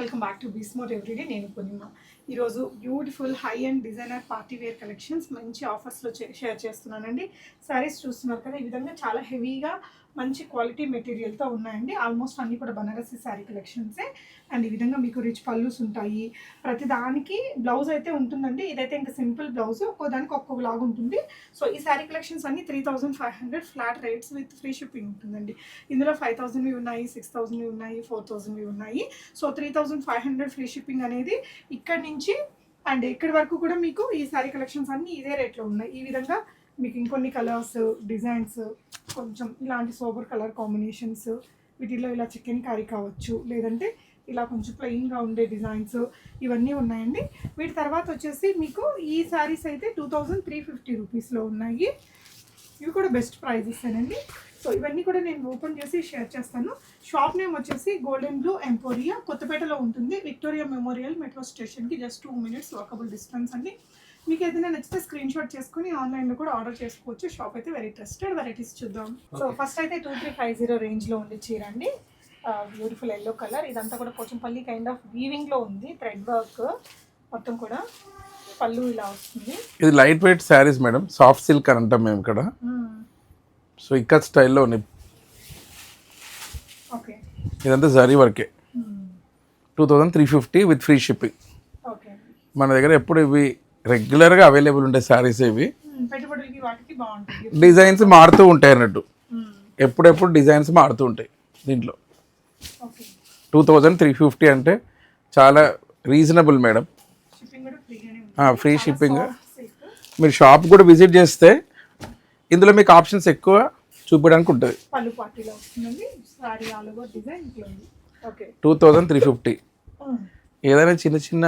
Welcome back to బీస్మోట్ everyday నేను పూర్ణిమ. ఈరోజు beautiful high and designer party wear collections మంచి ఆఫర్స్లో షేర్ చేస్తున్నానండి. శారీస్ చూస్తున్నారు కదా ఈ విధంగా చాలా హెవీగా మంచి క్వాలిటీ మెటీరియల్తో ఉన్నాయండి. ఆల్మోస్ట్ అన్నీ కూడా బనారసి శారీ కలెక్షన్సే. అండ్ ఈ విధంగా మీకు రిచ్ పల్లూస్ ఉంటాయి. ప్రతి దానికి బ్లౌజ్ అయితే ఉంటుందండి. ఇదైతే ఇంకా సింపుల్ బ్లౌజ్. ఒక్కో దానికి ఒక్కొక్క లాగా ఉంటుంది. సో ఈ శారీ కలెక్షన్స్ అన్ని three thousand five hundred flat rates with free shipping ఉంటుందండి. ఇందులో ఫైవ్ థౌసండ్వి ఉన్నాయి సిక్స్ థౌసండ్వి ఉన్నాయి ఫోర్ థౌసండ్వి ఉన్నాయి. So three thousand five hundred free shipping అనేది ఇక్కడి నుంచి అండ్ ఇక్కడి వరకు కూడా మీకు ఈ శారీ కలెక్షన్స్ అన్నీ ఇదే రేట్లో ఉన్నాయి. ఈ విధంగా మీకు ఇంకొన్ని కలర్స్ డిజైన్స్ కొంచెం ఇలాంటి సోబర్ కలర్ కాంబినేషన్స్ వీటిలో ఇలా చికెన్ కర్రీ కావచ్చు లేదంటే ఇలా కొంచెం ప్లెయిన్గా ఉండే డిజైన్స్ ఇవన్నీ ఉన్నాయండి. వీటి తర్వాత వచ్చేసి మీకు ఈ శారీస్ అయితే టూ థౌజండ్ త్రీ ఫిఫ్టీ రూపీస్లో ఉన్నాయి. ఇవి కూడా బెస్ట్ ప్రైజెస్ అండి సో ఇవన్నీ కూడా నేను ఓపెన్ చేసి షేర్ చేస్తాను. షాప్ నేమ్ వచ్చేసి గోల్డెన్ బ్లూ ఎంపోరియా కొత్తపేటలో ఉంటుంది. విక్టోరియా మెమోరియల్ మెట్రో స్టేషన్కి just two minutes walkable distance అండి. మీకు ఏదైనా నచ్చితే స్క్రీన్ షాట్ చేసుకుని ఆన్లైన్లో కూడా ఆర్డర్ చేసుకోవచ్చు. షాప్ అయితే వెరీ ట్రస్టెడ్ వెరైటీస్ చూద్దాం. సో ఫస్ట్ అయితే టూ త్రీ ఫైవ్ జీరో రేంజ్లో ఉంది చీర అండి. బ్యూటిఫుల్ ఎల్లో కలర్ ఇదంతా కూడా పోచంపల్లి కైండ్ ఆఫ్ వీవింగ్లో ఉంది థ్రెడ్ వర్క్ మొత్తం కూడా పళ్ళు ఇలా వస్తుంది. ఇది light weight saris madam. Soft silk అని అంటాం మేము ఇక్కడ. సో ఇక్కడ స్టైల్లో ఉన్నాయి. ఓకే ఇదంతా జరీ వర్కే two thousand three fifty with free shipping okay మన దగ్గర ఎప్పుడు ఇవి రెగ్యులర్గా అవైలబుల్ ఉంటాయి శారీస్ ఇవి. డిజైన్స్ మారుతూ ఉంటాయి అన్నట్టు. ఎప్పుడెప్పుడు డిజైన్స్ మారుతూ ఉంటాయి దీంట్లో. టూ థౌజండ్ త్రీ ఫిఫ్టీ అంటే చాలా రీజనబుల్ మేడం. ఫ్రీ షిప్పింగ్ మీరు షాప్ కూడా విజిట్ చేస్తే ఇందులో మీకు ఆప్షన్స్ ఎక్కువ చూపించడానికి ఉంటుంది. Two thousand three fifty. ఏదైనా చిన్న చిన్న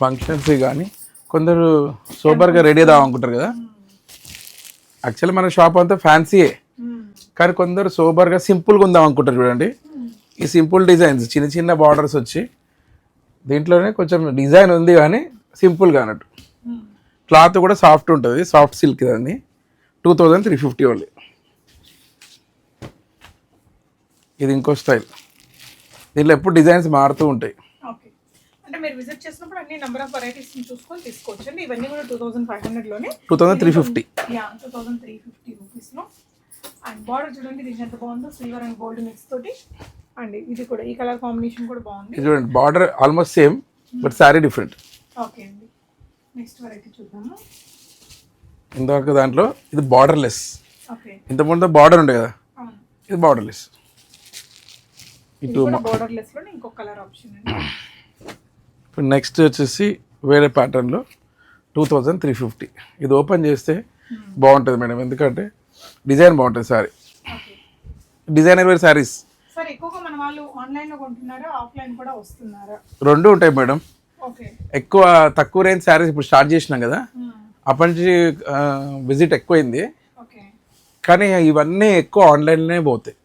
ఫంక్షన్స్ కానీ కొందరు సూపర్గా రెడీ అవుదాం అనుకుంటారు కదా. యాక్చువల్లీ మన షాప్ అంతా ఫ్యాన్సీయే. కానీ కొందరు సూపర్గా సింపుల్గా ఉందాం అనుకుంటారు చూడండి. ఈ సింపుల్ డిజైన్స్ చిన్న చిన్న బార్డర్స్ వచ్చి దీంట్లోనే కొంచెం డిజైన్ ఉంది కానీ సింపుల్గా అన్నట్టు. క్లాత్ కూడా సాఫ్ట్ ఉంటుంది సాఫ్ట్ సిల్క్ దాన్ని. Two thousand three fifty only. ఇది ఇంకో స్టైల్. దీంట్లో ఎప్పుడు డిజైన్స్ మారుతూ ఉంటాయి. అంటే మీరు విజిట్ చేసినప్పుడు అన్ని నెంబర్ ఆఫ్ వెరైటీస్ చూసుకొని తీసుకోవచ్చు అండి ఇవన్నీ కూడా టూ థౌసండ్ ఫైవ్ హండ్రెడ్లోనే two thousand three fifty yeah two thousand three fifty రూపీస్లో అండ్ బార్డర్ చూడండి దీనికి ఎంత బాగుందో సిల్వర్ అండ్ గోల్డ్ మిక్స్ తోటి. అండ్ ఇది కూడా ఈ కలర్ కాంబినేషన్ కూడా బాగుంది. చూడండి border almost same but sari different okay అండి. నెక్స్ట్ వెరైటీ చూద్దాము. ఇంతవరకు దాంట్లో ఇది బార్డర్లెస్ ఓకే ఇంతకుముందు బార్డర్ ఉండే కదా? ఇది బార్డర్లెస్ ఇది ఇటు లెస్లో ఇంకో కలర్ ఆప్షన్ అండి. ఇప్పుడు నెక్స్ట్ వచ్చేసి వేరే ప్యాటర్న్లో టూ థౌజండ్ త్రీ ఫిఫ్టీ ఇది ఓపెన్ చేస్తే బాగుంటుంది మేడం. ఎందుకంటే డిజైన్ బాగుంటుంది సారీ డిజైనర్ వేర్ శారీస్ రెండు ఉంటాయి మేడం. ఎక్కువ తక్కువ రేంజ్ శారీస్ ఇప్పుడు స్టార్ట్ చేసినాం కదా. అప్పటి నుంచి విజిట్ ఎక్కువైంది. కానీ ఇవన్నీ ఎక్కువ ఆన్లైన్లోనే పోతాయి.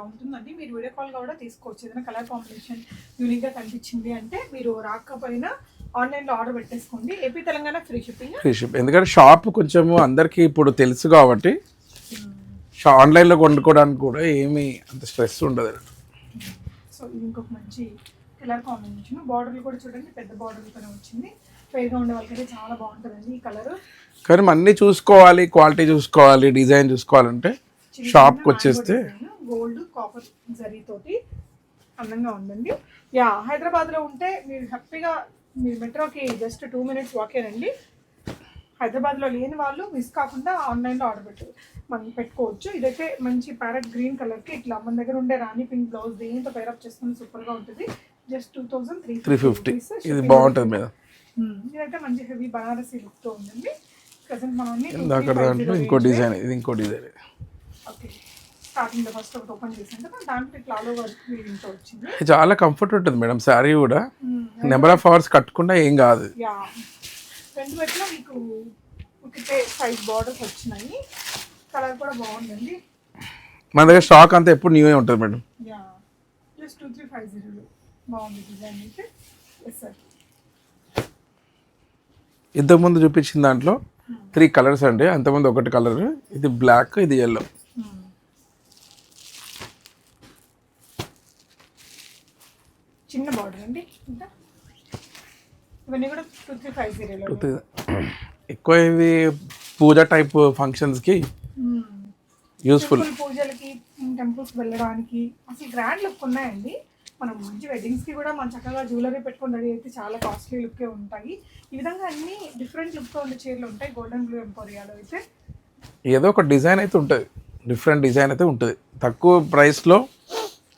ఇలా ఉంటుందండి మీరు వీడియో కాల్ కూడా తీసుకోవచ్చు. ఏదైనా కలర్ కాంబినేషన్ యూనిక్గా కనిపించింది అంటే మీరు రాకపోయినా ఆన్లైన్లో ఆర్డర్ పెట్టేసుకోండి. AP Telangana free shipping? Free ship. ఎందుకంటే షాప్ కొంచెము అందరికీ ఇప్పుడు తెలుసు కాబట్టి ఆన్లైన్లో కొనుక్కోవడానికి కూడా ఏమీ అంత స్ట్రెస్ ఉండదు. సో ఇది ఇంకొక మంచి కలర్ కాంబినేషన్. బార్డర్లు కూడా చూడండి. పెద్ద బార్డర్లతోనే వచ్చింది. ఫెయిర్గా ఉండే వాళ్ళకైతే చాలా బాగుంటుందండి ఈ కలర్. కానీ అన్నీ చూసుకోవాలి క్వాలిటీ చూసుకోవాలి డిజైన్ చూసుకోవాలంటే షాప్కి వచ్చేస్తే గోల్డ్ కాపర్ జరీతోటి అందంగా ఉందండి. యా హైదరాబాద్లో ఉంటే మీరు హ్యాపీగా మీరు మెట్రోకి జస్ట్ టూ మినిట్స్ వాకేనండి హైదరాబాద్లో లేని వాళ్ళు మిస్ కాకుండా ఆన్లైన్లో ఆర్డర్ పెట్టు మనం పెట్టుకోవచ్చు. ఇదైతే మంచి ప్యారెట్ గ్రీన్ కలర్కి ఇట్లా మన దగ్గర ఉండే రాణి పింక్ బ్లౌజ్ దీంతో పేరప్ చేసుకుని సూపర్గా ఉంటుంది. Just two thousand three three fifty ఇది బాగుంటుంది మీద ఇదైతే మంచి హెవీ బనారసీ లుక్తో ఉందండి. ప్రజెంట్ మనం ఇంకో. డిజైన్ ఇది ఇంకో డిజైన్ ఓకే. స్టార్టింగ్లో ఫస్ట్ ఒకటి ఓపెన్ చేసాం కదా దాంట్లో ఇట్లా ఆల్ ఓవర్ వీవింగ్తో వచ్చింది. చాలా కంఫర్ట్ ఉంటుంది మేడం శారీ కూడా. నెంబర్ ఆఫ్ అవర్స్ కట్టుకున్నా ఏం కాదు. యా రెండు వైపులా మీకు ఒకటే సైజ్ బార్డర్స్ వచ్చినాయి. కలర్ కూడా బాగుందండి. మన దగ్గర స్టాక్ అంతా ఎప్పుడు న్యూవే ఉంటుంది madam. Yeah just two three five జీరోలో బాగుంది డిజైన్ అయితే. ఎస్ సార్ ఇంతకుముందు చూపించిన దాంట్లో త్రీ కలర్స్ అండి. అంతకుముందు ఒకటి కలర్ ఇది బ్లాక్ ఇది ఎల్లో చిన్న బార్డర్ అండి. ఇంకా ఇవన్నీ కూడా టూ త్రీ ఫైవ్ జీరోలో ఎక్కువ ఇవి పూజ టైప్ ఫంక్షన్స్కి యూస్ఫుల్ పూజలకి టెంపుల్స్ వెళ్ళడానికి అసలు గ్రాండ్ లుక్ ఉన్నాయండి. మనం మంచి వెడ్డింగ్స్కి కూడా మనం చక్కగా జ్యువెలరీ పెట్టుకొని రెడీ అయితే చాలా కాస్ట్లీ లుక్కే ఉంటాయి. ఈ విధంగా అన్ని డిఫరెంట్ లుక్తో ఉండే చీరలు ఉంటాయి. గోల్డెన్ బ్లూ ఎంపోరియాలో అయితే. ఏదో ఒక డిజైన్ అయితే ఉంటుంది. డిఫరెంట్ డిజైన్ అయితే ఉంటుంది. తక్కువ ప్రైస్లో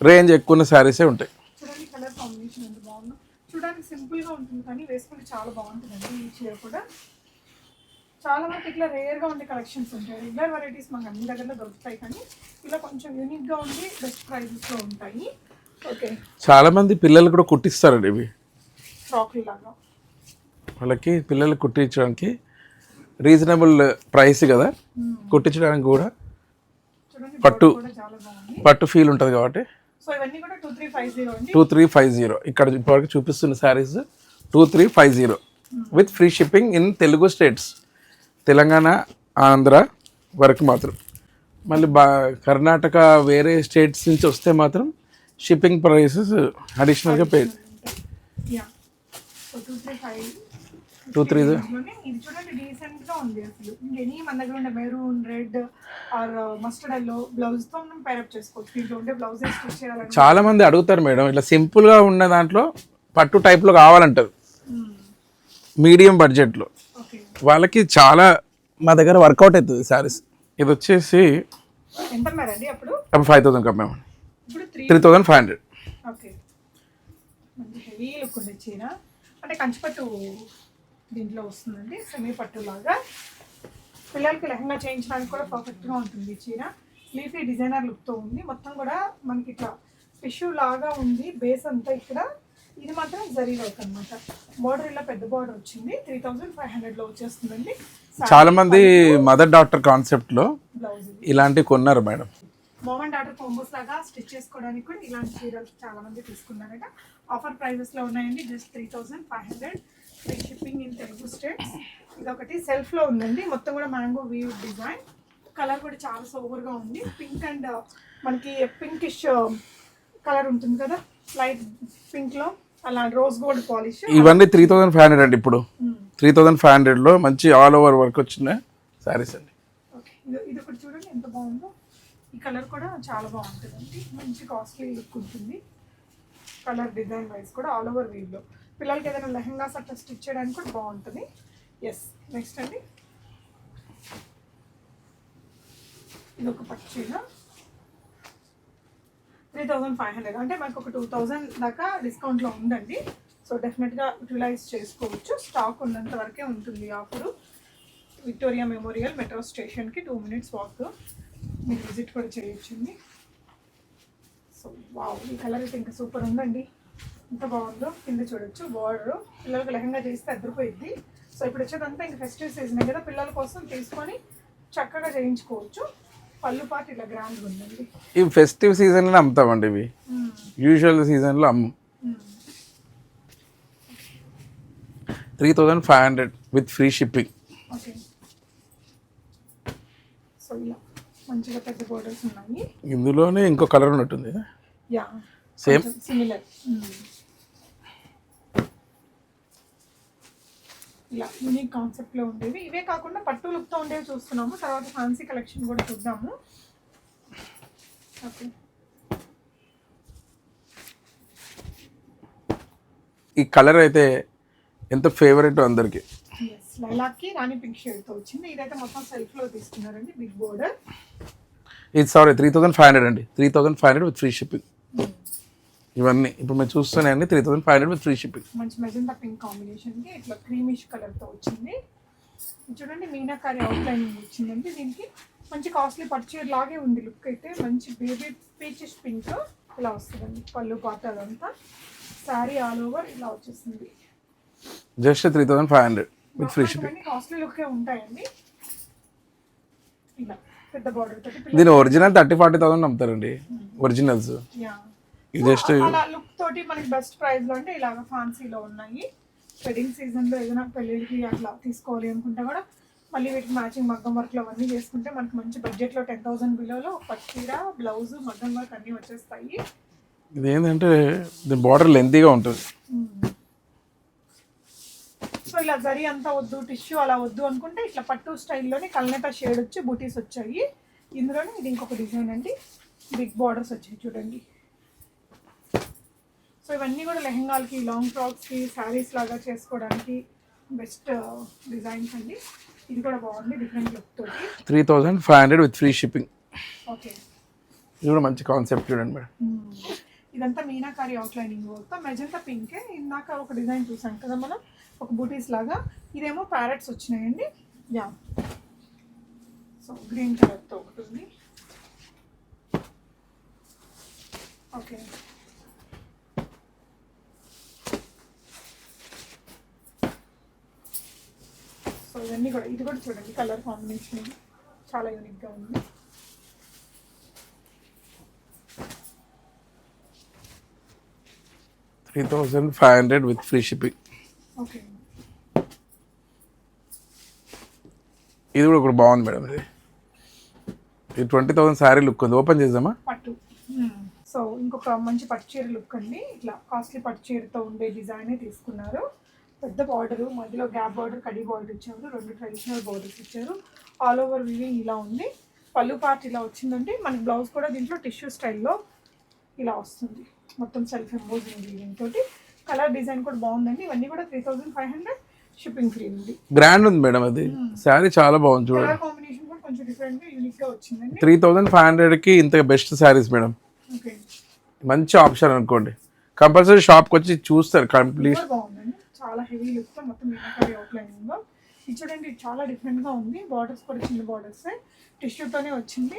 రేంజ్ ఎక్కువ ఉన్న శారీసే ఉంటాయి చూడండి కలర్ కాంబినేషన్ ఎంత బాగుందో చూడడానికి సింపుల్గా ఉంటుంది కానీ వేసుకుంటే చాలా బాగుంటుందండి ఈ చీర కూడా. చాలా వరకు ఇట్లా రేర్గా ఉండే కలెక్షన్స్ ఉంటాయి. రెగ్యులర్ వెరైటీస్ మనకు అన్ని దగ్గరలో దొరుకుతాయి కానీ ఇలా కొంచెం యూనిక్గా ఉండి బెస్ట్ ప్రైజెస్లో ఉంటాయి. ఓకే చాలామంది పిల్లలు కూడా కుట్టిస్తారండి ఇవి. ఫ్రాక్లు లాగా. వాళ్ళకి పిల్లలు కుట్టించడానికి రీజనబుల్ ప్రైస్ కదా. కుట్టించడానికి కూడా పట్టు. చాలా పట్టు ఫీల్ ఉంటుంది కాబట్టి. టూ త్రీ ఫైవ్ జీరో ఇక్కడ ఇప్పటివరకు చూపిస్తున్న saris two three five zero with free shipping in Telugu states Telangana Andhra వరకు మాత్రం. మళ్ళీ బా కర్ణాటక వేరే స్టేట్స్ నుంచి వస్తే మాత్రం షిప్పింగ్ ప్రైసెస్ అడిషనల్గా pay two three two three ఇది చూడండి డీసెంట్గా ఉంది అసలు. ఇంకెనీ మన దగ్గర ఉండే maroon red or mustard yellow బ్లౌజ్తో మనం పేరప్ చేసుకోవచ్చు. దీంట్లో ఉండే బ్లౌజ్ స్టిచ్ చేయాలంటే చాలా మంది అడుగుతారు మేడం ఇట్లా సింపుల్గా ఉన్న దాంట్లో పట్టు టైప్లో కావాలంటారు. మీడియం బడ్జెట్లో ఓకే వాళ్ళకి చాలా మా దగ్గర వర్కౌట్ అవుతుంది శారీస్ ఇది వచ్చేసి అప్పుడు? ఫైవ్ థౌసండ్ కమ్మాము త్రీ థౌసండ్ ఫైవ్ హండ్రెడ్ అంటే కంచిపట్టు దీంట్లో వస్తుందండి సెమీ పట్టు లాగా పిల్లలకి లెహంగా చేయించడానికి కూడా పర్ఫెక్ట్గా ఉంటుంది చీర. లీఫీ డిజైనర్ లుక్తో ఉంది. మొత్తం కూడా మనకి ఇట్లా టిష్యూ లాగా ఉంది. బేస్ అంతా ఇక్కడ. ఇది మాత్రం జరీ వర్క్ అనమాట బార్డర్ ఇలా పెద్ద బార్డర్ వచ్చింది. త్రీ థౌజండ్ ఫైవ్ హండ్రెడ్లో వచ్చేస్తుందండి. చాలా మంది మదర్ డాక్టర్ కాన్సెప్ట్లో బ్లౌజ్ ఇది. ఇలాంటివి కొన్నారు మేడం. మోమ్ అండ్ డాటర్ కాంబోస్ లాగా స్టిచ్ చేసుకోవడానికి కూడా ఇలాంటి చీరలు చాలా మంది తీసుకున్నారట. ఆఫర్ ప్రైజెస్లో ఉన్నాయండి. Just three thousand five hundred shipping in Telugu states. ఇదొకటి. సెల్ఫ్లో ఉందండి. మొత్తం కూడా మ్యాంగో వ్యూ డిజైన్. కలర్ కూడా చాలా సోబర్గా ఉంది. పింక్ అండ్ మనకి పింకిష్ కలర్ ఉంటుంది కదా? లైట్ పింక్లో అలా రోజ్ గోల్డ్ పాలిష్. ఇవన్నీ త్రీ థౌసండ్ ఫైవ్ హండ్రెడ్ అండి ఇప్పుడు. త్రీ థౌసండ్ ఫైవ్ హండ్రెడ్లో మంచి ఆల్ ఓవర్ వర్క్ వచ్చిన శారీస్ అండి. ఓకే ఇది ఒకటి చూడండి. ఎంత బాగుందో. ఈ కలర్ కూడా చాలా బాగుంటుందండి. మంచి కాస్ట్లీ లుక్ ఉంటుంది. కలర్ డిజైన్ వైజ్ కూడా ఆల్ ఓవర్ వీవ్లో పిల్లలకి ఏదైనా లెహంగాస్ అట్లా స్టిచ్ చేయడానికి కూడా బాగుంటుంది. ఎస్ నెక్స్ట్ అండి. ఇది ఒక పచ్చీన త్రీ థౌజండ్ ఫైవ్ హండ్రెడ్ అంటే మనకు ఒక టూ థౌజండ్ దాకా డిస్కౌంట్లో ఉందండి. సో డెఫినెట్గా యూటిలైజ్ చేసుకోవచ్చు. స్టాక్ ఉన్నంత వరకే ఉంటుంది ఆఫరు విక్టోరియా మెమోరియల్ మెట్రో స్టేషన్కి టూ మినిట్స్ వాక్ మీరు విజిట్ కూడా చేయొచ్చండి. సో వావ్ ఈ కలర్ అయితే ఇంకా సూపర్ ఉందండి. ఎంత బాగుందో కింద చూడొచ్చు. బార్డర్ పిల్లలకు లెహంగా చేస్తే అద్దరిపోయిద్ది. సో ఇప్పుడు వచ్చేదంతా ఇంకా ఫెస్టివ్ సీజన్ కదా పిల్లల కోసం తీసుకొని చక్కగా చేయించుకోవచ్చు. పళ్ళు పాటు ఇలా గ్రాండ్గా ఉందండి. ఇవి ఫెస్టివ్ సీజన్లో అమ్ముతామండి ఇవి. యూజువల్ సీజన్లో అమ్ము. మ్మ్. Three thousand five hundred with free shipping okay so ఇలా మంచిగా పెద్ద బోర్డర్స్ ఉన్నాయి. ఇందులోనే ఇంకో కలర్ ఉన్నట్టుంది యా సేమ్ సిమిలర్ ఇలా యూనిక్ కాన్సెప్ట్లో ఉండేవి. ఇవే కాకుండా పట్టు లుక్తో ఉండేవి చూస్తున్నాము. తర్వాత ఫ్యాన్సీ కలెక్షన్ కూడా చూద్దాము. ఓకే. ఈ కలర్ అయితే ఎంత ఫేవరెట్ అందరికి? లైలాక్కి రాణి పింక్ షేడ్తో వచ్చింది. ఇదైతే మొత్తం సెల్ఫ్లో తీసుకున్నారండి బిగ్ బోర్డర్ ఇది sari three thousand five hundred అండి. Three thousand five hundred with free shipping ఇవన్నీ. ఇప్పుడు మేము చూస్తున్నాయండి three thousand five hundred with free shipping మంచి మెజెంటా పింక్ కాంబినేషన్కి ఇట్లా క్రీమిష్ కలర్తో వచ్చింది. ఇది చూడండి మీనాకారి అవుట్లైనింగ్ వచ్చిందండి దీనికి. మంచి కాస్ట్లీ పర్చర్ లాగే ఉంది లుక్ అయితే. మంచి బేబీ పీచెస్ పింక్ ఇలా వస్తుందండి పళ్ళు పాట అదంతా. శారీ ఆల్ ఓవర్ ఇలా వచ్చేసింది. Just three thousand five hundred with free shipping costly లుక్కే ఉంటాయండి. ఇలా పెద్ద బార్డర్ తోటి దీని ఒరిజినల్ థర్టీ ఫార్టీ థౌసండ్ అమ్ముతారండి ఒరిజినల్స్ యా ఇది జస్ట్ అలా లుక్ తోటి మనకి బెస్ట్ ప్రైస్లో అంటే ఇలాగ ఫ్యాన్సీలో ఉన్నాయి. వెడ్డింగ్ సీజన్లో ఏదైనా పెళ్ళిళ్ళకి అట్లా తీసుకోవాలి అనుకుంటే కూడా మళ్ళీ వీటికి మ్యాచింగ్ మగ్గం వర్క్లో అవన్నీ చేసుకుంటే మనకి మంచి బడ్జెట్లో టెన్ థౌసండ్ బిలోలో పట్టీర బ్లౌజ్ మగ్గం వర్క్ అన్నీ వచ్చేస్తాయి. ఇది ఏంటంటే దీని బార్డర్ లెంతీగా ఉంటుంది. సో ఇలా జరీ అంతా వద్దు టిష్యూ అలా వద్దు అనుకుంటే ఇట్లా పట్టు స్టైల్లోనే కల్నెట షేడ్ వచ్చి బూటీస్ వచ్చాయి. ఇందులోనే ఇది ఇంకొక డిజైన్ అండి. బిగ్ బార్డర్స్ వచ్చాయి చూడండి. సో ఇవన్నీ కూడా లెహంగాలకి లాంగ్ ఫ్రాక్స్కి శారీస్ లాగా చేసుకోవడానికి బెస్ట్ డిజైన్స్ అండి. ఇది కూడా బాగుంది డిఫరెంట్ లుక్ తోటి. Three thousand five hundred with free shipping okay ఇది కూడా మంచి కాన్సెప్ట్ చూడండి మేడం. ఇదంతా మీనాకారి అవుట్లైనింగ్ వర్క్ మెజంతా పింకే ఇందాక ఒక డిజైన్ చూసాం కదా మనం ఒక బూటీస్ లాగా. ఇదేమో ప్యారెట్స్ వచ్చినాయండి. యా సో గ్రీన్ కలర్తో ఒకటి ఉంది ఓకే ఇవన్నీ కూడా ఇది కూడా చూడండి కలర్ కాంబినేషన్ చాలా యూనిక్గా ఉంది. Three thousand five hundred with free shipping okay. ఇది కూడా ఒకటి బాగుంది మేడం ఇది. ఇది ట్వంటీ థౌసండ్ శారీ లుక్ ఉంది. ఓపెన్ చేద్దామా? పట్టు. సో ఇంకొక మంచి పట్టు చీర లుక్ అండి. ఇట్లా కాస్ట్లీ పట్టు చీరతో ఉండే డిజైన్ తీసుకున్నారు. పెద్ద బార్డర్ మధ్యలో గ్యాప్ బార్డర్ కడి బార్డర్ ఇచ్చారు. రెండు ట్రెడిషనల్ బార్డర్స్ ఇచ్చారు. ఆల్ ఓవర్ వివింగ్ ఇలా ఉంది. పళ్ళు పార్ట్ ఇలా వచ్చిందంటే మనకి బ్లౌజ్ కూడా దీంట్లో టిష్యూ స్టైల్లో ఇలా వస్తుంది. మొత్తం సెల్ఫ్ ఎంబోజింగ్ వీవింగ్ తోటి. కలర్ డిజైన్ కూడా బాగుందండి. ఇవన్నీ కూడా three thousand five hundred shipping free ఉంది గ్రాండ్ ఉంది మేడం అది. శారీ చాలా బాగుంది చూడండి. కలర్ కాంబినేషన్ కూడా కొంచెం డిఫరెంట్గా యూనిక్గా వచ్చిందండి. త్రీ థౌజండ్ ఫైవ్ హండ్రెడ్కి ఇంత బెస్ట్ శారీస్ మేడం ఓకే మంచి ఆప్షన్ అనుకోండి. కంపల్సరీ షాప్కి వచ్చి చూస్తారు. కంప్లీట్ చాలా హెవీ లుక్తో మొత్తం మీనాకరి అవుట్లైనింగ్ ఇది చూడండి ఇది చాలా డిఫరెంట్గా ఉంది. బార్డర్స్ కూడా చిన్న బార్డర్స్ టిష్యూతోనే వచ్చింది.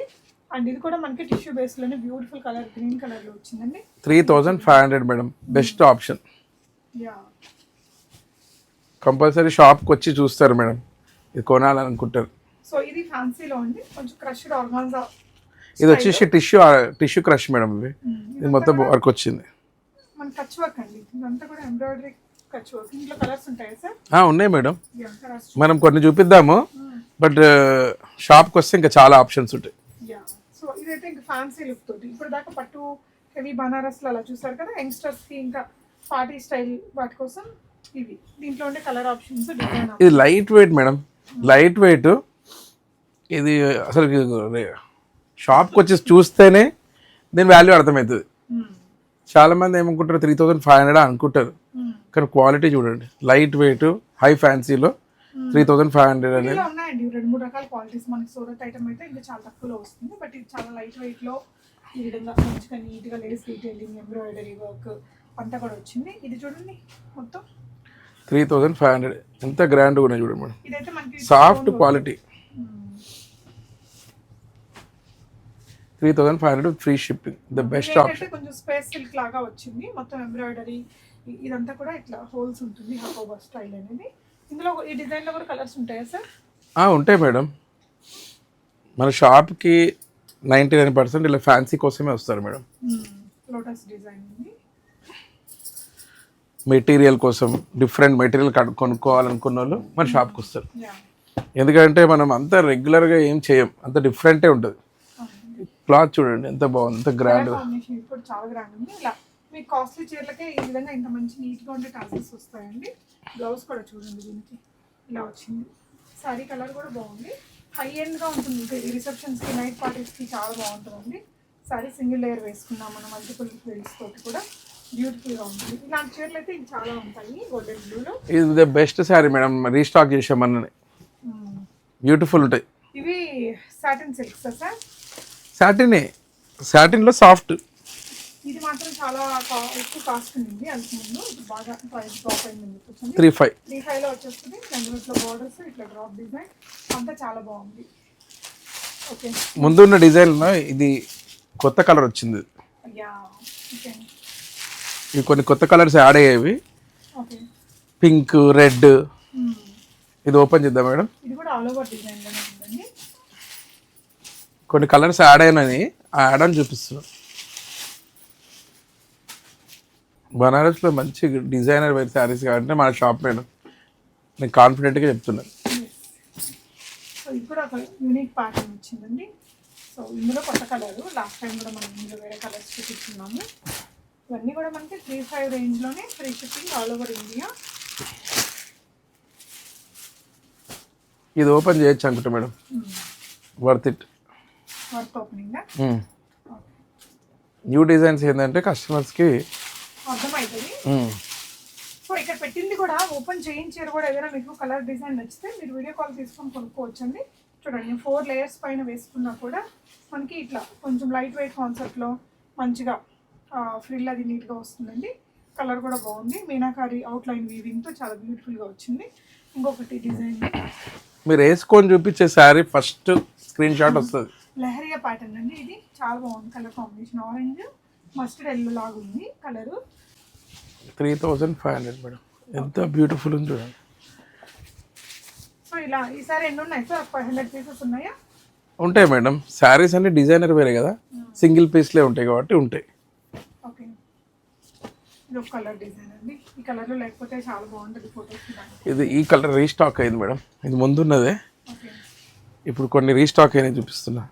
అండ్ ఇది కూడా మనకి టిష్యూ బేస్లోనే బ్యూటిఫుల్ కలర్ గ్రీన్ కలర్లో వచ్చిందండి. Three thousand five hundred madam best option yeah compulsory షాప్కి వచ్చి చూస్తారు మేడం ఇది కొనాలనుకుంటారు. సో ఇది ఫ్యాన్సీలో అండి కొంచెం క్రష్డ్ ఆర్గాన్జా ఇది వచ్చేసి టిష్యూ టిష్యూ క్రష్ మేడం ఇది. ఇది మొత్తం వర్క్ వచ్చింది. మన కచ్ వర్క్ అండి. ఇదంతా కూడా ఎంబ్రాయిడరీ ఉన్నాయి మేడం. మనం కొన్ని చూపిద్దాము. బట్ షాప్కి వస్తే ఇంకా చాలా ఆప్షన్స్ ఉంటాయి. సో ఇదైతే ఇంకా ఫ్యాన్సీ లుక్ తోటి. ఇప్పుడు దాకా పట్టు హెవీ బనారస్లు అలా చూసారు కదా యంగ్స్టర్స్కి ఇంకా పార్టీ స్టైల్ వాటి కోసం ఇవి. దీంట్లో ఉండే కలర్ ఆప్షన్స్ ఇది light weight madam. Light weight. ఇది అసలు షాప్కి వచ్చి చూస్తేనే దీని వాల్యూ అర్థమవుతుంది. చాలామంది ఏమనుకుంటారు త్రీ థౌజండ్ ఫైవ్ హండ్రెడ్ అనుకుంటారు. కానీ క్వాలిటీ చూడండి. లైట్ వెయిట్ హై ఫ్యాన్సీలో త్రీ థౌజండ్ ఫైవ్ హండ్రెడ్ అనేది. ఉన్నాయండి రెండు మూడు రకాల క్వాలిటీస్ మనకి సూరత్ ఐటమ్ అయితే ఇంకా చాలా తక్కువలో వస్తుంది. బట్ ఇది చాలా లైట్ వెయిట్లో ఈ విధంగా మంచిగా నీట్గా లేస్ డీటెయిలింగ్ ఎంబ్రాయిడరీ వర్క్ అంతా కూడా వచ్చింది. ఇది చూడండి మొత్తం. Three thousand five hundred. ఎంత గ్రాండ్గా ఉన్నాయి చూడండి మేడం. ఇదైతే మనకి soft quality three thousand five hundred free shipping the best option కొంచెం స్పేస్ సిల్క్ లాగా వచ్చింది. మొత్తం ఎంబ్రాయిడరీ ఇదంతా కూడా ఇట్లా హోల్స్ ఉంటుంది హకోబా స్టైల్ అనేది. ఇందులో ఈ డిజైన్లో కూడా కలర్స్ ఉంటాయా సార్? ఉంటాయి మేడం. మన షాప్కి నైంటీ నైన్ పర్సెంట్ ఇలా ఫ్యాన్సీ కోసమే వస్తారు మేడం. లోటస్ డిజైన్ ఉంది. మెటీరియల్ కోసం డిఫరెంట్ మెటీరియల్ కొనుక్కోవాలనుకున్న వాళ్ళు మన షాప్కి వస్తారు. ఎందుకంటే మనం అంత రెగ్యులర్గా ఏం చేయం అంత డిఫరెంటే ఉంటుంది. క్లాత్ చూడండి ఎంత బాగుంది ఎంత గ్రాండ్ కాంబినేషన్ ఇప్పుడు చాలా గ్రాండ్ ఉంది. ఇలా మీ కాస్ట్లీ చీరలకే ఈ విధంగా ఇంత మంచి నీట్గా ఉండే టాసెస్ వస్తాయండి. బ్లౌజ్ కూడా చూడండి దీనికి. ఇలా వచ్చింది. సారీ కలర్ కూడా బాగుంది. హై ఎండ్గా ఉంటుంది. ఇంకా ఈ రిసెప్షన్స్కి నైట్ పార్టీస్కి చాలా బాగుంటుందండి. సారీ సింగిల్ లేయర్ వేసుకున్నాం మనం మల్టిపుల్ ఫ్రిల్స్ తోటి కూడా. బ్యూటిఫుల్గా ఉంటుంది. ఇలాంటి చీరలు అయితే చాలా ఉంటాయి గోల్డెన్ బ్లూలో ఇది the best sari madam. Restock beautiful ఉంటాయి. ఇవి సాటిన్ సిల్క్స్ సార్? సాటినే సాటిన్లో సాఫ్ట్ ఇది మాత్రం చాలా ఎక్కువ కాస్ట్ ఉంది అంతకుముందు బాగా ప్రైస్ డ్రాప్ అయింది త్రీ ఫైవ్ త్రీ వచ్చేస్తుంది. రెండు ఇట్లా బార్డర్స్ ఇట్లా డ్రాప్ డిజైన్ అంతా చాలా బాగుంది. ఓకే ముందున్న డిజైన్లో ఇది కొత్త కలర్ వచ్చింది. యా ఓకే ఇవి కొన్ని కొత్త కలర్స్ యాడ్ అయ్యేవి. ఓకే పింక్ రెడ్ ఇది ఓపెన్ చేద్దాం మేడం. ఇది కూడా ఆల్ ఓవర్ డిజైన్లోనే ఉందండి. కొన్ని కలర్స్ యాడ్ అయినని ఆ యాడ్ అని చూపిస్తున్నాం. బనారస్లో మంచి డిజైనర్ వేర్ శారీస్ కాబట్టి మన షాప్ మేడం నేను కాన్ఫిడెంట్గా చెప్తున్నాను. కూడా ఒక యూనిక్ ప్యాటర్న్ వచ్చిందండి. సో ఇందులో కొత్త కలర్. లాస్ట్ టైం కూడా మనం ఇందులో వేరే కలర్స్ చూపించున్నాము ఇవన్నీ కూడా మనకి three five రేంజ్లోనే free shipping all over India. ఇది ఓపెన్ చేయొచ్చు అనుకుంటా madam. Worth it work opening new designs ఏంటంటే కస్టమర్స్కి అర్థమవుతుంది. సో ఇక్కడ పెట్టింది కూడా ఓపెన్ చేయించారు కూడా ఏదైనా మీకు కలర్ డిజైన్ నచ్చితే మీరు వీడియో కాల్ తీసుకొని కొనుక్కోవచ్చండి. చూడండి ఫోర్ లేయర్స్ పైన వేసుకున్నా కూడా మనకి ఇట్లా కొంచెం లైట్ వెయిట్ కాన్సెప్ట్లో మంచిగా ఫ్రిల్ అది నీట్గా వస్తుందండి. కలర్ కూడా బాగుంది. మీనాకారి అవుట్లైన్ వీవింగ్తో చాలా బ్యూటిఫుల్గా వచ్చింది. ఇంకొకటి డిజైన్. మీరు వేసుకొని చూపించే శారీ ఫస్ట్ స్క్రీన్ షాట్ వస్తుంది. లెహరియా ప్యాటర్న్ అండి ఇది. చాలా బాగుంది colour combination. Orange mustard yellow లాగా ఉంది colour three thousand five hundred madam. ఎంత బ్యూటిఫుల్ ఉంది చూడండి. సో ఇలా ఈసారి ఎన్ని ఉన్నాయి? సార్ ఫైవ్ హండ్రెడ్ పీసెస్ ఉన్నాయా? ఉంటాయి మేడం. శారీస్ అన్ని డిజైనర్ వేరే కదా. సింగిల్ పీస్లే ఉంటాయి కాబట్టి ఉంటాయి. ఓకే ఇది ఒక కలర్ డిజైన్ అండి. ఈ కలర్లో లేకపోతే చాలా బాగుంటుంది ఫోటోస్ ఇది ఈ కలర్ రీస్టాక్ అయింది మేడం. ఇది ముందున్నదే. ఇప్పుడు కొన్ని రీస్టాక్ అయినాయి చూపిస్తున్నా.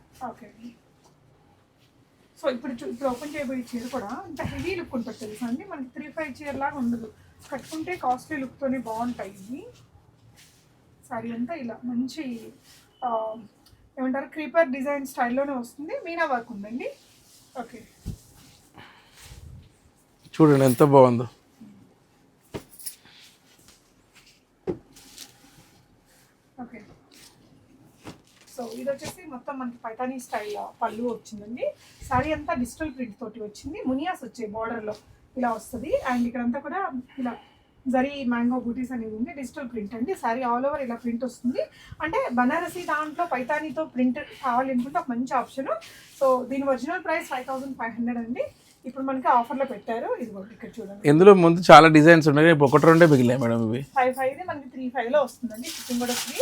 సో ఇప్పుడు ఇప్పుడు ఓపెన్ చేయబోయే చీర కూడా ఇంత హెవీ లుక్ ఉంటుంది తెలుసా అండి? మనకి త్రీ ఫైవ్ చీర లాగా ఉండదు. కట్టుకుంటే కాస్ట్లీ లుక్తోనే బాగుంటాయి. ఇవి సారీ అంతా ఇలా మంచి ఏమంటారు? క్రీపర్ డిజైన్ స్టైల్లోనే వస్తుంది. మీనా వర్క్ ఉందండి? ఓకే చూడండి ఎంత బాగుందో ఓకే సో ఇది వచ్చేసి మొత్తం మనకి పైతానీ స్టైల్ పళ్ళు వచ్చిందండి. సారీ అంతా డిజిటల్ ప్రింట్ తోటి వచ్చింది. మునియాస్ వచ్చాయి బార్డర్లో ఇలా వస్తుంది. అండ్ ఇక్కడంతా కూడా ఇలా జరీ మ్యాంగో బూటీస్ అనేది ఉంది. డిజిటల్ ప్రింట్ అండి. సారీ ఆల్ ఓవర్ ఇలా ప్రింట్ వస్తుంది. అంటే బనారసి దాంట్లో పైతానీతో ప్రింట్ కావాలి అనుకుంటే ఒక మంచి ఆప్షన్. సో దీని original price five thousand five hundred అండి. ఇప్పుడు మనకి ఆఫర్లో పెట్టారు. ఇది ఇక్కడ చూడండి. ఇందులో ముందు చాలా డిజైన్స్ ఉన్నాయి. ఇప్పుడు ఒకటి రెండే మిగిలాయి మేడం ఇవి. ఫైవ్ ఫైవ్ మనకి త్రీ ఫైవ్లో వస్తుందండి. షిప్పింగ్ కూడా ఫ్రీ.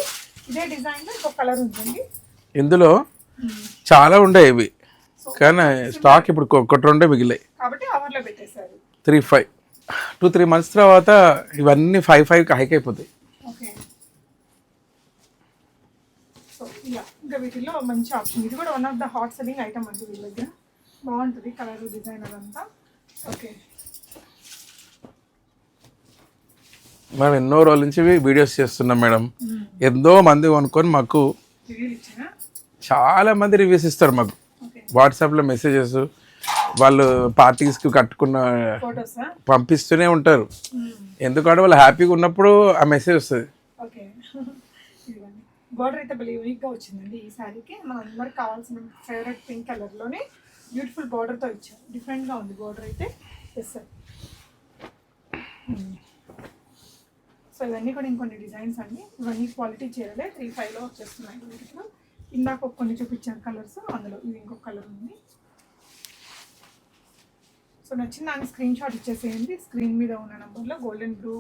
ఇదే డిజైన్లో ఇంకొక కలర్ ఉందండి. ఇందులో చాలా ఉండే ఇవి. కానీ స్టాక్ ఇప్పుడు ఒకటి రెండే మిగిలాయి. Three five two three months తర్వాత ఇవన్నీ ఫైవ్ ఫైవ్కి హైక్ అయిపోతాయి. వీటిలో మంచి ఆప్షన్ ఇది కూడా one of the hot selling item అండి వీళ్ళ దగ్గర. బాగుంటుంది కలర్ డిజైన్ అదంతా. ఓకే మనం ఎన్నో రోజుల నుంచి వీడియోస్ చేస్తున్నాం మేడం. ఎంతో మంది కొనుక్కొని మాకు చాలా మంది రివ్యూస్ ఇస్తారు మాకు. వాట్సాప్లో మెసేజెస్ వాళ్ళు పార్టీస్కి కట్టుకున్న పంపిస్తూనే ఉంటారు. ఎందుకంటే వాళ్ళు హ్యాపీగా ఉన్నప్పుడు ఆ మెసేజ్ వస్తుంది. బార్డర్ అయితే భలే యూనిక్గా వచ్చిందండి ఈ శారీకి మన అందరికి కావాల్సిన ఫేవరెట్ పింక్ కలర్లోనే బ్యూటిఫుల్ బార్డర్తో ఇచ్చారు. డిఫరెంట్గా ఉంది బార్డర్ అయితే. ఎస్ సార్ సో ఇవన్నీ కూడా ఇంకొన్ని డిజైన్స్ అండి. ఇవన్నీ క్వాలిటీ చీరలే. త్రీ ఫైవ్లో వచ్చేస్తున్నాయి. వీటిలో ఇందాక కొన్ని చూపించాను కలర్స్ అందులో ఇది ఇంకొక కలర్ ఉంది. సో నచ్చిన దాన్ని స్క్రీన్ షాట్ ఇచ్చేసేయండి. స్క్రీన్ మీద ఉన్న నెంబర్లో గోల్డెన్ బ్లూ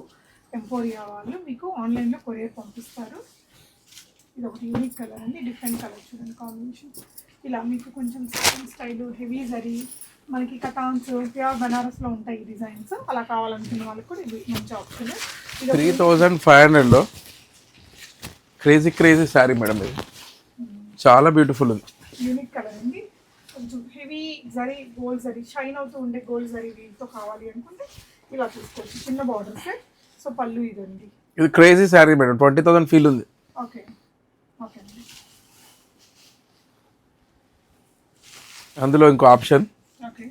ఎంపోరియా వాళ్ళు మీకు ఆన్లైన్లో కొరియర్ పంపిస్తారు. ఇది ఒకటి యూనిక్ కలర్ అండి డిఫరెంట్ కలర్ చూడండి కాంబినేషన్ ఇలా మీకు కొంచెం స్టైల్ హెవీ జరీ మనకి కటాన్స్ ప్యూర్ బనారస్లో ఉంటాయి ఈ డిజైన్స్ అలా కావాలనుకున్న వాళ్ళకి కూడా ఇది మంచి ఆప్షన్ ఇది త్రీ థౌజండ్ ఫైవ్ హండ్రెడ్లో క్రేజీ క్రేజీ శారీ మేడం ఇది. చాలా బ్యూటిఫుల్ ఉంది. యూనిక్ కలర్ అండి. కొంచెం heavy zari gold zari shine అవుతూ ఉండే గోల్డ్ జరీ వీటితో కావాలి అనుకుంటే ఇలా తీసుకోవచ్చు చిన్న బార్డర్స్ సో పళ్ళు ఇది అండి ఇది crazy sari madam twenty thousand feel ఉంది. ఓకే ఓకే అండి. అందులో ఇంకో ఆప్షన్ ఓకే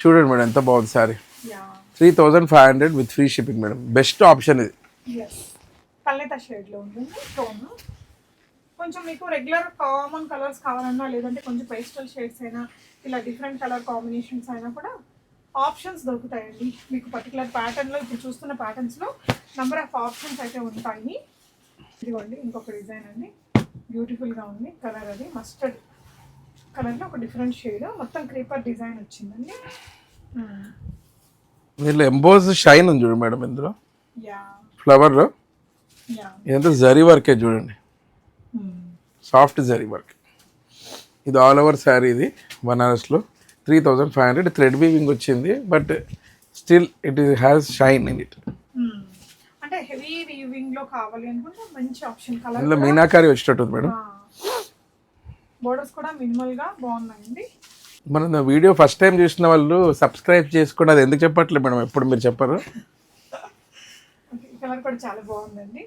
చూడండి మేడం ఎంత బాగుంది sari three thousand five hundred with free shipping madam best option ఇది. ఎస్ షేడ్లో ఉంటుంది టోన్ కొంచెం మీకు రెగ్యులర్ కామన్ కలర్స్ కావాలన్నా లేదంటే కొంచెం పేస్టల్ షేడ్స్ అయినా ఇలా డిఫరెంట్ కలర్ కాంబినేషన్స్ అయినా కూడా ఆప్షన్స్ దొరుకుతాయండి. మీకు పర్టికులర్ ప్యాటర్న్లో ఇప్పుడు చూస్తున్న ప్యాటర్న్స్లో నెంబర్ ఆఫ్ ఆప్షన్స్ అయితే ఉంటాయి. ఇదిగోండి ఇంకొక డిజైన్ అండి. బ్యూటిఫుల్గా ఉంది కలర్ అది మస్టర్డ్ కలర్లో ఒక డిఫరెంట్ షేడ్ మొత్తం క్రీపర్ డిజైన్ వచ్చిందండి. Hmm. దీంట్లో ఎంబోజ్ షైన్ ఉంది చూడండి మేడం ఇందులో. యా. ఇదంతా జరీ వర్కే చూడండి. Soft zari work. ఇది ఆల్ ఓవర్ శారీ ఇది బనారస్లో. Three thousand five hundred thread weaving వచ్చింది but still it is has shine in it ఇందులో మీనాకారి వచ్చేటట్టు మేడం. బోర్డర్స్ కూడా మినిమల్గా బాగున్నాయండి. మనం వీడియో ఫస్ట్ టైం చూసిన వాళ్ళు సబ్స్క్రైబ్ చేసుకోండి అది ఎందుకు చెప్పట్లేదు మేడం? ఎప్పుడు మీరు చెప్పరు? కలర్ కూడా చాలా బాగుందండి.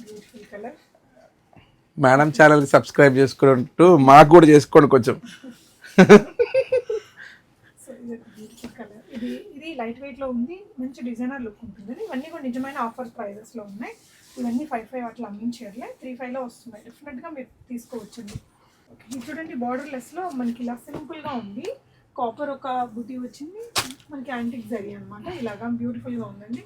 బ్యూటిఫుల్ కలర్ మేడం ఛానల్కి సబ్స్క్రైబ్ చేసుకుంటూ మాకు కూడా చేసుకోండి కొంచెం. ఇది ఇది లైట్ వెయిట్లో ఉంది మంచి డిజైనర్ లుక్ ఉంటుంది. ఇవన్నీ కూడా నిజమైన ఆఫర్ ప్రైజెస్లో ఉన్నాయి. ఇవన్నీ ఫైవ్ ఫైవ్ అట్లా అమ్మించేయర్లే త్రీ ఫైవ్లో వస్తున్నాయి. డెఫినెట్గా మీరు తీసుకోవచ్చండి. ఇది చూడండి బార్డర్ లెస్లో మనకి ఇలా సింపుల్గా ఉంది. కాపర్ ఒక బుటీ వచ్చింది. మనకి యాంటిక్ జరీ అనమాట ఇలాగా బ్యూటిఫుల్గా ఉందండి.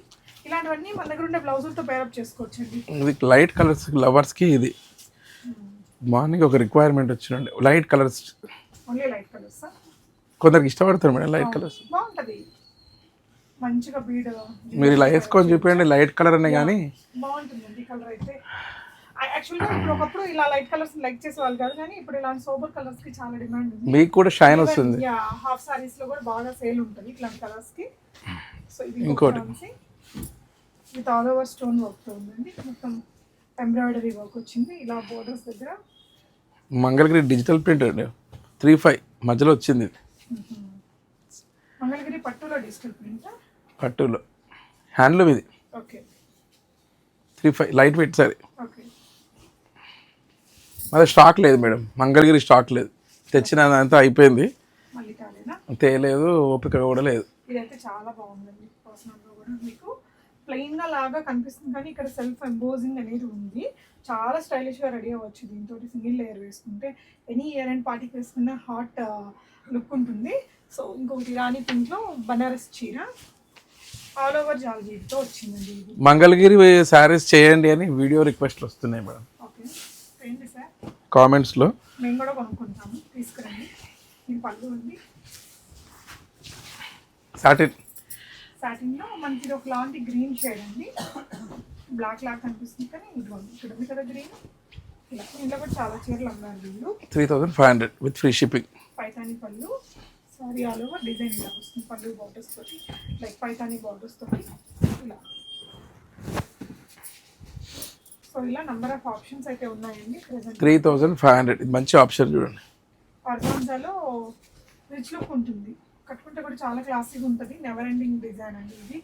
ఇలాంటివన్నీ మన దగ్గర ఉండే బ్లౌజులతో పేరప్ చేసుకోవచ్చండి. ఇది లైట్ కలర్స్ లవర్స్కి ఇది. మార్నింగ్ ఒక requirement వచ్చినండి light colours only light colours కొందరికి ఇష్టపడతారు మేడం లైట్ కలర్స్ బాగుంటది. మంచిగా బీడ్ మీరు ఇలా వేసుకొని చూపించండి లైట్ కలర్ అనే కానీ. బాగుంటుందండి ఈ కలర్ అయితే. యాక్చువల్గా ఇప్పుడు ఒకప్పుడు ఇలా లైట్ కలర్స్ లైక్ చేసే వాళ్ళు కాదు కానీ ఇప్పుడు ఇలాంటి సోబర్ కలర్స్కి చాలా డిమాండ్ ఉంది. మీకు కూడా షైన్ వస్తుంది. హాఫ్ సారీస్లో కూడా బాగా సేల్ ఉంటుంది ఇట్లాంటి కలర్స్కి. సో ఇది ఇంకోటి. With all over stone work ఉందండి. మొత్తం ఎంబ్రాయిడరీ వర్క్ వచ్చింది. ఇలా బోర్డర్స్ దగ్గర. మంగళగిరి డిజిటల్ ప్రింట్ అండి. త్రీ ఫైవ్ మధ్యలో వచ్చింది ఇది. మంగళగిరి పట్టులో డిజిటల్ ప్రింట్ పట్టులో. హ్యాండ్లూమ్ ఇది. Okay three five light weight sari okay అదే స్టాక్ లేదు మేడం. మంగళగిరి స్టాక్ లేదు. తెచ్చిన అంతా అయిపోయింది. మళ్ళీ తేలేదు? ఓపిక కూడా లేదు. ఇదైతే చాలా బాగుందండి. పర్సనల్గా కూడా మీకు ప్లెయిన్గా లాగా కనిపిస్తుంది. కానీ ఇక్కడ సెల్ఫ్ ఎంబోజింగ్ అనేది ఉంది. చాలా స్టైలిష్గా రెడీ అవ్వచ్చు దీంతో సింగిల్ లేయర్ వేసుకుంటే ఎనీ ఇయర్ అండ్ పార్టీకి వేసుకున్న హాట్ లుక్ ఉంటుంది. సో ఇంకొకటి ఇరానీ పింక్లో బనారస్ చీర. ఆల్ ఓవర్ జాల్జీతో వచ్చిందండి మంగళగిరి శారీస్ చేయండి అని వీడియో రిక్వెస్ట్లు వస్తున్నాయి మేడం. కామెంట్స్లో. మేము కూడా కొనుక్కుంటాము. తీసుకురండి. పళ్ళు ఉంది. సాటిన్ మనకి ఇది ఒకలాంటి గ్రీన్ షేడ్ అండి. బ్లాక్ లాగా కనిపిస్తుంది కానీ ఇదిగోండి. ఇక్కడ ఉంది కదా గ్రీన్ ఇంట్లో కూడా చాలా చీరలు అమ్మారు వీళ్ళు. Three thousand five hundred with free shipping Paithani పళ్ళు. సారీ ఆల్ ఓవర్ డిజైన్ ఇలా వస్తుంది. పళ్ళు బార్డర్స్ తోటి లైక్ పైతాని బార్డర్స్ తోటి. ఇలా. సో ఇలా నంబర్ ఆఫ్ ఆప్షన్స్ అయితే ఉన్నాయండి present three thousand five hundred ఇది మంచి ఆప్షన్ చూడండి. ఆర్గాన్జాలో రిచ్ లుక్ ఉంటుంది. కట్టుకుంటే కూడా చాలా క్లాసీగా ఉంటుంది. నెవర్ ఎండింగ్ డిజైన్ అండి ఇది.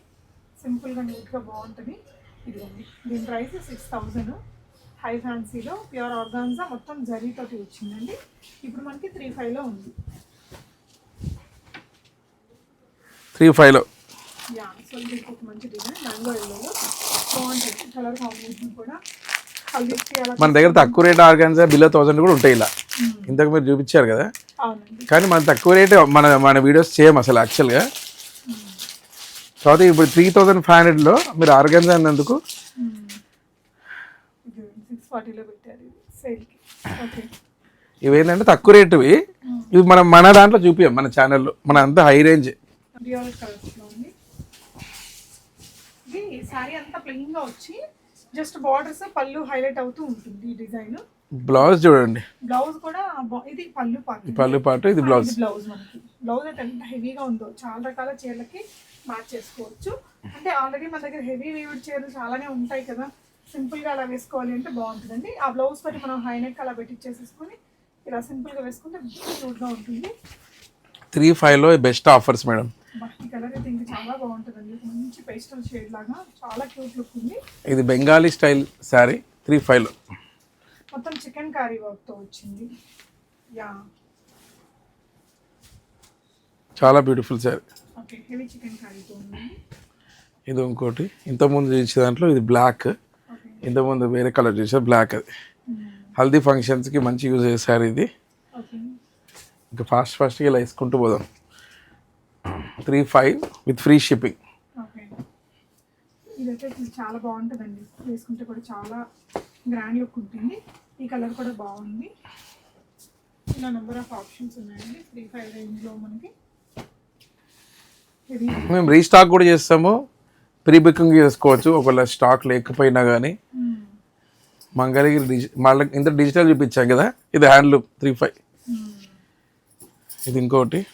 సింపుల్గా నీట్గా బాగుంటుంది. ఇదిగోండి. దీని ప్రైస్ సిక్స్ థౌజండ్ హై ఫ్యాన్సీలో ప్యూర్ ఆర్గాన్జా మొత్తం జరీతోటి వచ్చిందండి. ఇప్పుడు మనకి త్రీ ఫైవ్లో ఉంది. త్రీ ఫైవ్లో యా సో ఇది ఒక మంచి డిజైన్ మ్యాంగో కలర్ కాంబినేషన్ కూడా మన దగ్గర తక్కువ రేట్ ఆర్గాన్జా బిలో థౌసండ్ కూడా ఉంటాయి ఇలా. ఇంతకు మీరు చూపించారు కదా. కానీ మన తక్కువ రేట్ మన మన వీడియోస్ చేయం అసలు యాక్చువల్గా తర్వాత ఇప్పుడు త్రీ థౌజండ్ ఫైవ్ హండ్రెడ్లో మీరు ఆర్గాన్జా అన్నందుకు సేల్కి. ఓకే ఇవేంటంటే తక్కువ రేటువి. ఇవి మనం మన దాంట్లో చూపించాం మన ఛానల్లో మన అంతా హై రేంజ్ డ్యూయల్ కలర్స్లో ఉంది ఇది శారీ అంతా ప్లెయిన్గా వచ్చి జస్ట్ బార్డర్స్ పళ్ళు హైలైట్ అవుతూ ఉంటుంది ఈ డిజైన్ బ్లౌజ్ చూడండి. బ్లౌజ్ కూడా ఇది పళ్ళు పార్ట్ పళ్ళు పాటు ఇది బ్లౌజ్ బ్లౌజ్ మనకి. బ్లౌజ్ అయితే ఎంత హెవీగా ఉందో చాలా రకాల చీరలకి మ్యాచ్ చేసుకోవచ్చు. అంటే ఆల్రెడీ మన దగ్గర హెవీ వీవిడ్ చీరలు చాలానే ఉంటాయి కదా. సింపుల్గా అలా వేసుకోవాలి అంటే బాగుంటుందండి. ఆ బ్లౌజ్ తోటి మనం హై నెక్ అలా పెట్టించేసేసుకొని ఇలా సింపుల్గా వేసుకుంటే క్యూట్గా ఉంటుంది. త్రీ ఫైవ్లో బెస్ట్ ఆఫర్స్ మేడం. ఇది బెంగాలీ స్టైల్ శారీ త్రీ ఫైవ్లో మొత్తం చికెన్ కర్రీ వర్క్తో వచ్చింది. యా. చాలా బ్యూటిఫుల్ శారీ. ఇది ఇంకోటి. ఇంతకుముందు చూసే దాంట్లో ఇది బ్లాక్. ఇంతకుముందు వేరే కలర్ చూసా బ్లాక్ అది. హల్దీ ఫంక్షన్స్కి మంచి యూజ్ చేశారు ఇది. ఓకే. ఇంకా ఫాస్ట్ ఫాస్ట్గా ఇలా వేసుకుంటూ పోదాం. Three five with free shipping ఇదైతే ఇది చాలా బాగుంటుందండి. వేసుకుంటే కూడా చాలా గ్రాండ్ లుక్ ఉంటుంది. ఈ కలర్ కూడా బాగుంది. ఇలా నెంబర్ ఆఫ్ ఆప్షన్స్ ఉన్నాయండి. త్రీ ఫైవ్ రేంజ్లో మనకి మేము రీస్టాక్ కూడా చేస్తాము. ప్రీ బుకింగ్ చేసుకోవచ్చు. ఒకవేళ స్టాక్ లేకపోయినా కానీ మ్మ్. మంగళగిరి డిజి మళ్ళీ ఇంత డిజిటల్ చూపించాం కదా. ఇది హ్యాండ్లూమ్ త్రీ ఫైవ్. ఇది ఇంకోటి.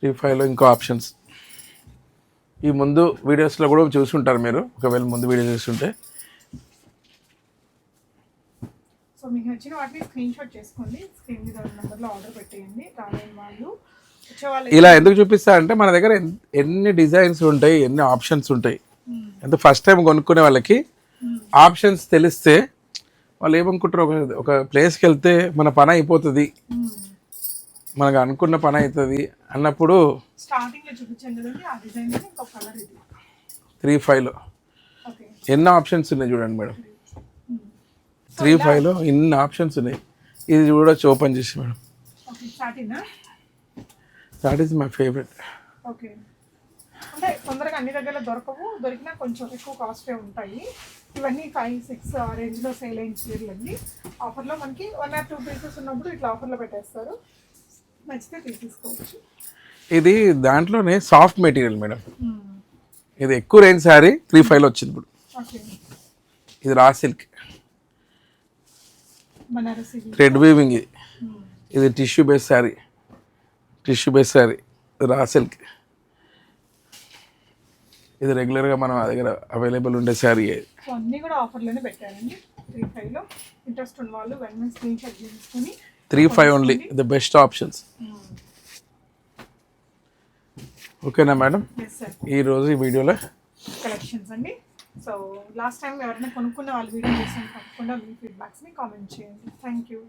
త్రీ ఫైవ్లో ఇంకో ఆప్షన్స్. ఈ ముందు వీడియోస్లో కూడా చూసుంటారు మీరు. ఒకవేళ ముందు వీడియో చూస్తుంటే. సో మీకు నచ్చిన వాటిని స్క్రీన్ షాట్ చేసుకోండి. స్క్రీన్ మీద నెంబర్లో ఆర్డర్ పెట్టేయండి. రాలేని వాళ్ళు ఇలా ఎందుకు చూపిస్తా అంటే మన దగ్గర ఎన్- ఎన్ని డిజైన్స్ ఉంటాయి ఎన్ని ఆప్షన్స్ ఉంటాయి. మ్మ్. అంటే ఫస్ట్ టైం కొనుక్కునే వాళ్ళకి. ఆప్షన్స్ తెలిస్తే వాళ్ళు ఏమనుకుంటారు ఒక ఒక ప్లేస్కి వెళ్తే మన పని అయిపోతుంది. మ్మ్. మనకు అనుకున్న పని అవుతుంది అన్నప్పుడు త్రీ ఫైవ్లో ఎన్ని ఆప్షన్స్ ఉన్నాయి చూడండి మేడం. త్రీ ఫైవ్లో ఇన్ని ఆప్షన్స్ ఉన్నాయి. ఇది చూడొచ్చు ఓపెన్ చేసి madam. That is my favourite okay అంటే తొందరగా అన్ని దగ్గర దొరకవు. దొరికినా కొంచెం ఎక్కువ కాస్టే ఉంటాయి. ఇవన్నీ ఫైవ్ సిక్స్ ఆ రేంజ్లో సేల్ అయిన చీరలు అండి ఆఫర్లో మనకి వన్ ఆర్ టూ పీసెస్ ఉన్నప్పుడు ఇట్లా ఆఫర్లో పెట్టేస్తారు. నచ్చితే తీసేసుకోవచ్చు. ఇది దాంట్లోనే సాఫ్ట్ మెటీరియల్ మేడం ఇది ఎక్కువ రేంజ్ శారీ త్రీ ఫైవ్లో వచ్చింది ఇప్పుడు. ఇది రా సిల్క్ థ్రెడ్ వీవింగ్ ఇది. ఇది tissue base sari tissue base sari raw silk ఇది రెగ్యులర్గా మనం దగ్గర అవైలబుల్ ఉండే శారీ అన్నీ కూడా ఆఫర్లోనే పెట్టారండి. త్రీ ఫైవ్లో ఇంట్రెస్ట్ ఉన్న వాళ్ళు వెంటనే స్క్రీన్ షాట్ చేసుకొని three five only the best options ఓకేనా మేడం ఈరోజు ఈ వీడియోలో? కలెక్షన్స్ అండి. సో లాస్ట్ టైం ఎవరైనా కొనుక్కున్న వాళ్ళు వీడియో చేసాను తప్పకుండా మీ ఫీడ్బ్యాక్స్ని కామెంట్ చేయండి. Thank you